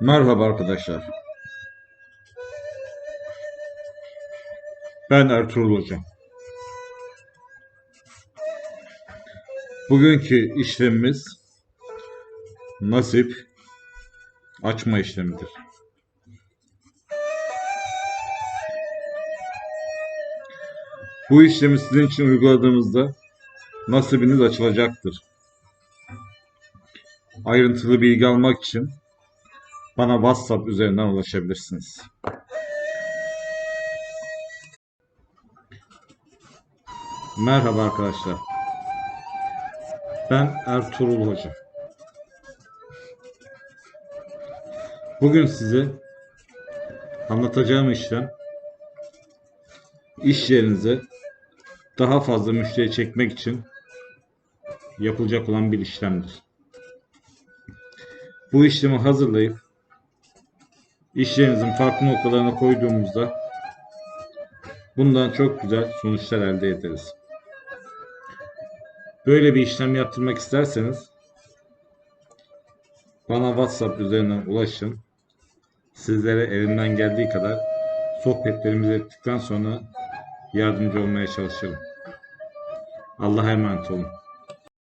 Merhaba arkadaşlar. Ben Ertuğrul Hoca. Bugünkü işlemimiz nasip açma işlemidir. Bu işlemi sizin için uyguladığımızda nasibiniz açılacaktır. Ayrıntılı bilgi almak için bana WhatsApp üzerinden ulaşabilirsiniz. Merhaba arkadaşlar. Ben Ertuğrul Hoca. Bugün size anlatacağım işlem iş yerinize daha fazla müşteri çekmek için yapılacak olan bir işlemdir. Bu işlemi hazırlayıp iş yerinizin farklı noktalarına koyduğumuzda bundan çok güzel sonuçlar elde ederiz. Böyle bir işlem yaptırmak isterseniz bana WhatsApp üzerinden ulaşın. Sizlere elimden geldiği kadar sohbetlerimizi ettikten sonra yardımcı olmaya çalışırım. Allah'a emanet olun.